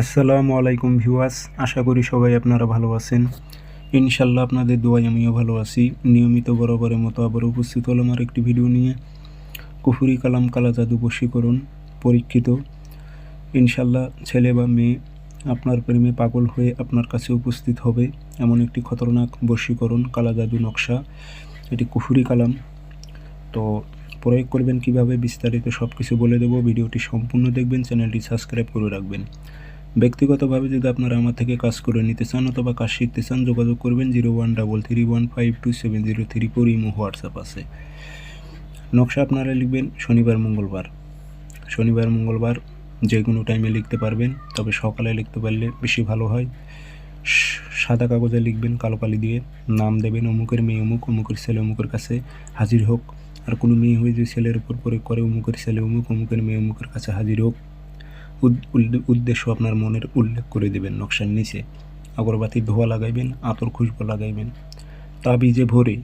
আসসালামু আলাইকুম ভিউয়ার্স, আশা করি সবাই আপনারা ভালো আছেন। ইনশাল্লাহ আপনাদের দোয়াই আমিও ভালো আছি। নিয়মিত বরাবরের মতো আবার উপস্থিত হলাম আমার একটি ভিডিও নিয়ে। কুফুরি কালাম কালা জাদু বশীকরণ পরীক্ষিত। ইনশাল্লাহ ছেলে বা মেয়ে আপনার প্রেমে পাগল হয়ে আপনার কাছে উপস্থিত হবে এমন একটি খতরনাক বশীকরণ কালা জাদু নকশা। এটি কুফুরি কালাম। তো প্রয়োগ করবেন কীভাবে বিস্তারিত সব কিছু বলে দেবো। ভিডিওটি সম্পূর্ণ দেখবেন, চ্যানেলটি সাবস্ক্রাইব করে রাখবেন। ব্যক্তিগতভাবে যদি আপনারা আমার থেকে কাজ করে নিতে চান অথবা কাজ শিখতে চান, যোগাযোগ করবেন zero one double three one five two seven zero three four imo WhatsApp আছে। নকশা আপনারা লিখবেন শনিবার, মঙ্গলবার। শনিবার, মঙ্গলবার যে কোনো টাইমে লিখতে পারবেন, তবে সকালে লিখতে পারলে বেশি ভালো হয়। সাদা কাগজে লিখবেন কালো কালি দিয়ে নাম দেবেন, অমুকের মেয়ে অমুক, অমুকের ছেলে অমুকের কাছে হাজির হোক। আর কোনো মেয়ে হয়ে যদি ছেলের উপর প্রয়োগ করে, অমুকের ছেলে অমুক, অমুকের মেয়ে অমুকের কাছে হাজির হোক উদ্দেশ্য আপনার মনের উল্লেখ করে দেবেন নকশার নিচে। আগরবাতির ধোয়া লাগাইবেন, আতর খুশবু লাগাইবেন। তাবিজে ভরে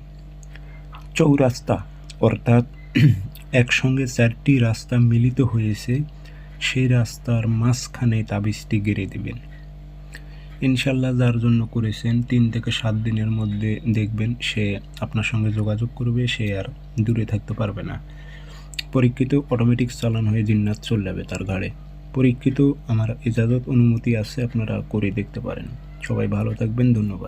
চৌরাস্তা, অর্থাৎ একসঙ্গে চারটি রাস্তা মিলিত হয়েছে সেই রাস্তার মাঝখানে তাবিজটি গেড়ে দেবেন। ইনশাল্লাহ যার জন্য করেছেন, তিন থেকে সাত দিনের মধ্যে দেখবেন সে আপনার সঙ্গে যোগাযোগ করবে, সে আর দূরে থাকতে পারবে না। পরীক্ষিত অটোমেটিক চালান হয়ে জিন্নাত চলে যাবে তার ঘাড়ে। পরীক্ষিত আমার ইজাজত অনুমতি আছে আপনারা করে দেখতে পারেন। সবাই ভালো থাকবেন ধন্যবাদ।